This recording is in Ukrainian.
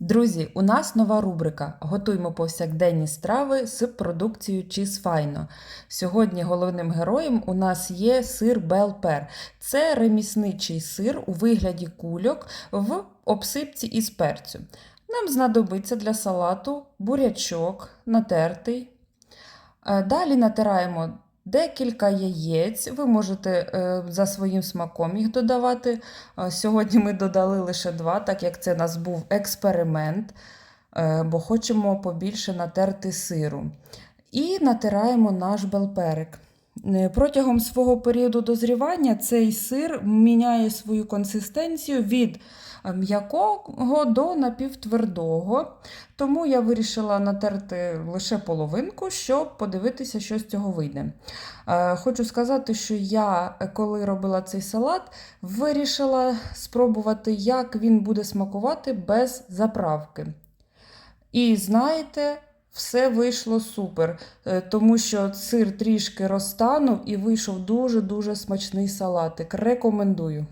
Друзі, у нас нова рубрика Готуємо повсякденні страви з продукцією Cheese Fino. Сьогодні головним героєм у нас є сир Белпер. Це ремісничий сир у вигляді кульок в обсипці із перцю. Нам знадобиться для салату бурячок натертий. Е, Далі натираємо декілька яєць. Ви можете е, за своїм смаком їх додавати. Е, Сьогодні ми додали лише два, так як це у нас був експеримент, е, бо хочемо побільше натерти сиру. І натираємо наш белперик. Е, Протягом свого періоду дозрівання цей сир міняє свою консистенцію від е, м'якого до напівтвердого. Тому я вирішила натерти лише половинку, щоб подивитися, що з цього вийде. Е, Хочу сказати, що я, коли робила цей салат, вирішила спробувати, як він буде смакувати без заправки. І знаєте, все вийшло супер, е, тому що сир трішки розтанув і вийшов дуже-дуже смачний салатик. Рекомендую.